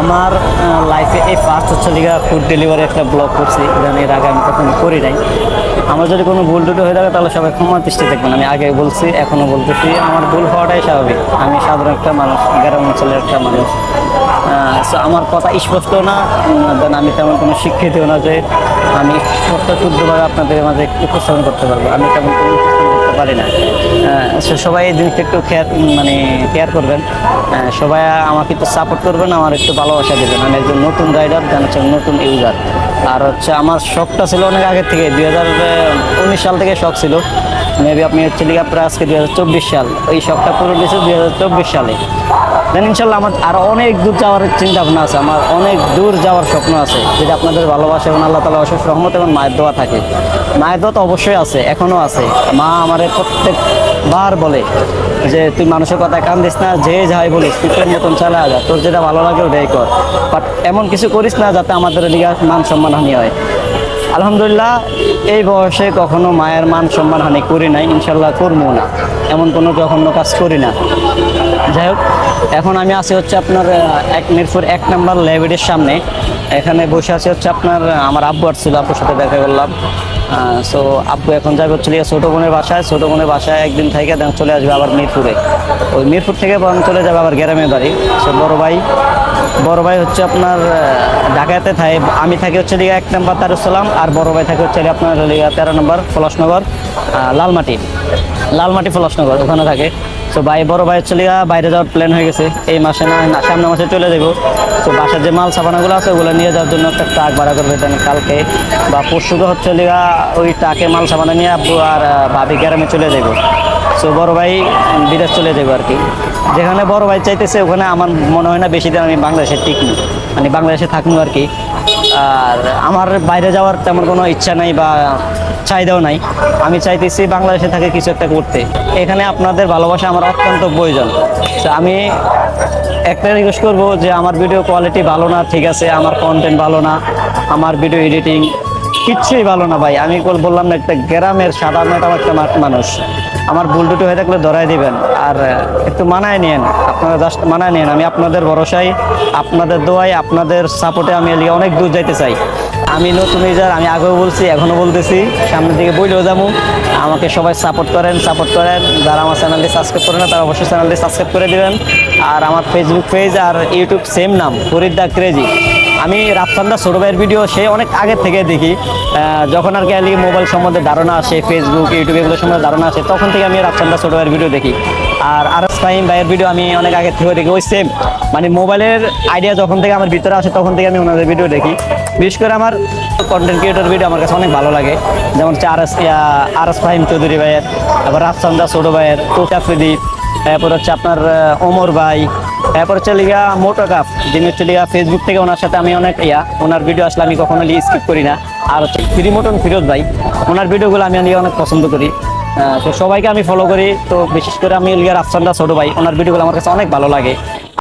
আমার লাইফে এই ফার্স্ট হচ্ছে লিগা ফুড ডেলিভারি একটা ব্লগ করছি। যেন এর আগে আমি কখনো করি নাই। আমার যদি কোনো ভুল টুটি হয়ে থাকে, তাহলে সবাই ক্ষমা দৃষ্টি দেখবেন। আমি আগে বলছি এখনও বলতেছি, আমার ভুল হওয়াটাই স্বাভাবিক। আমি সাধারণ একটা মানুষ, গ্রাম অঞ্চলের একটা মানুষ। সো আমার কথা স্পষ্ট না দেন আমি তেমন কোনো শিক্ষিত না যে আমি স্পষ্ট শুদ্ধভাবে আপনাদের মাঝে উপস্থাপন করতে পারব। আমি তেমন কোনো উপস্থাপন করতে পারি না। সো সবাই এই জিনিসটা একটু খেয়াল মানে কেয়ার করবেন। সবাই আমাকে একটু সাপোর্ট করবেন, আমার একটু ভালোবাসা দেবেন। আমি একজন নতুন রাইডার যেন হচ্ছে নতুন ইউজার আর হচ্ছে আমার শখটা ছিল অনেক আগে থেকে, দুই উনিশ সাল থেকে শখ ছিল। মেবি আপনি হচ্ছে প্রায় আজকে দুই হাজার চব্বিশ সাল ওই শখটা পূরণ হয়েছে দুই সালে। দেন ইনশাল্লাহ আমার আরও অনেক দূর যাওয়ার চিন্তা ভাবনা আছে, আমার অনেক দূর যাওয়ার স্বপ্ন আছে, যদি আপনাদের ভালোবাসা এবং আল্লাহ তালা অশেষ রহমত এবং মায়ের দোয়া থাকে। মায়ের দোয়া তো অবশ্যই আছে এখনও আছে। মা আমারে প্রত্যেকবার বলে যে, তুই মানুষের কথা কান দিস না, যে যাই বলিস তুই তোর মতন চালা যা, তোর যেটা ভালো লাগে ওটাই কর। বাট এমন কিছু করিস না যাতে আমাদের লিগা মান সম্মান হানি হয়। আলহামদুলিল্লাহ, এই বয়সে কখনো মায়ের মান সম্মান হানি করি নাই, ইনশাল্লাহ করব না। এমন কোনো কখনো কাজ করি না। যাই হোক, এখন আমি আছি হচ্ছে আপনার এক মিরপুর এক নম্বর লাইব্রেরির সামনে। এখানে বসে আছি হচ্ছে আপনার আমার আব্বু আসছিল আব্বুর সাথে দেখা করলাম। সো আব্বু এখন যাবে হচ্ছে ছোটো বোনের বাসায়। ছোটো বোনের বাসায় একদিন থেকে দেন চলে আসবে আবার মিরপুরে। ওই মিরপুর থেকে বরং চলে যাবে আবার গ্রামের বাড়ি। সো বড় ভাই বড় ভাই হচ্ছে আপনার ঢাকাতে থাকে। আমি থাকি হচ্ছে লিগা এক নম্বর তারুসালাম আর বড় ভাই থাকে হচ্ছে আপনার লিগা তেরো নম্বর পলাশনগর লালমাটি। লালমাটি পলাশনগর, ওখানে থাকে। তো ভাই বড় ভাই লিগা বাইরে যাওয়ার প্ল্যান হয়ে গেছে। এই মাসে না না, সামনের মাসে চলে যাব তো বাসার যে মাল সাবানাগুলো আছে ওগুলো নিয়ে যাওয়ার জন্য একটা ট্রাক ভাড়া করবে দেন কালকে। বা পরশুকে হচ্ছে ওই ট্রাকে মাল সাবানা নিয়ে আব্বু আর ভাবি গ্রামে চলে যাব সো বড় ভাই বিদেশ চলে যাব আর কি। যেখানে বড় ভাই চাইতেছে ওখানে আমার মনে হয় না বেশি দিন আমি বাংলাদেশে টিকনি মানে বাংলাদেশে থাকব আর কি। আর আমার বাইরে যাওয়ার তেমন কোনো ইচ্ছা নাই বা চাহিদাও নাই। আমি চাইতেছি বাংলাদেশে থাকে কিছু একটা করতে। এখানে আপনাদের ভালোবাসা আমার অত্যন্ত প্রয়োজন। তো আমি একটা রিকোয়েস্ট করব যে আমার ভিডিও কোয়ালিটি ভালো না, ঠিক আছে, আমার কন্টেন্ট ভালো না, আমার ভিডিও এডিটিং কিচ্ছুই ভালো না ভাই। আমি বললাম না, একটা গ্রামের সাধারণ একটা মানুষ। আমার ভুল টুটি হয়ে থাকলে ধরাই দিবেন। আর একটু মানায় নিয়েন। আপনারা জাস্ট মানায় নিয়েন। আমি আপনাদের ভরসায়, আপনাদের দোয়ায়, আপনাদের সাপোর্টে আমি এলিগে অনেক দূর যাইতে চাই। আমি নতুন ইউজার আমি আগেও বলছি, এখনও বলতেছি। সামনের দিকে বইলেও যাব। আমাকে সবাই সাপোর্ট করেন সাপোর্ট করেন। যারা আমার চ্যানেলটি সাবস্ক্রাইব করে না, তারা অবশ্যই চ্যানেলটি সাবস্ক্রাইব করে দেবেন। আর আমার ফেসবুক পেজ আর ইউটিউব সেম নাম, ফরিদ দা ক্রেজি আমি রাফসান্দা ছোটো ভাইয়ের ভিডিও সে অনেক আগের থেকে দেখি। যখন আর কি আলি মোবাইল সম্বন্ধে ধারণা আসে ফেসবুক ইউটিউব এগুলো সম্বন্ধে ধারণা আসে, তখন থেকে আমি রাফসান্দা ছোটো ভাইয়ের ভিডিও দেখি। আর আর এস ফাহিম ভাইয়ের ভিডিও আমি অনেক আগে থেকে দেখি। ওই সেম মানে মোবাইলের আইডিয়া যখন থেকে আমার ভিতরে আসে, তখন থেকে আমি ওনাদের ভিডিও দেখি। বিশেষ করে আমার কন্টেন্ট ক্রিয়েটর ভিডিও আমার কাছে অনেক ভালো লাগে। যেমন হচ্ছে R S R S Fahim Chowdhury ভাইয়ের, তারপর রাফসান্দা ছোটো ভাইয়ের তোষাফ্রিদি এরপর হচ্ছে আপনার ওমর ভাই এরপর হচ্ছে লিগা কাপ। যিনি হচ্ছে লিগা ফেসবুক থেকে ওনার সাথে আমি অনেক ইয়া, ওনার ভিডিও আসলে আমি কখনো স্কিপ করি না। আর হচ্ছে ফ্রি মোটন ফিরোজ ভাই, ওনার ভিডিওগুলো আমি লিগা অনেক পছন্দ করি। তো সবাইকে আমি ফলো করি। তো বিশেষ করে আমি লিগার আফসানদা ছোটো ভাই, ওনার ভিডিওগুলো আমার কাছে অনেক ভালো লাগে।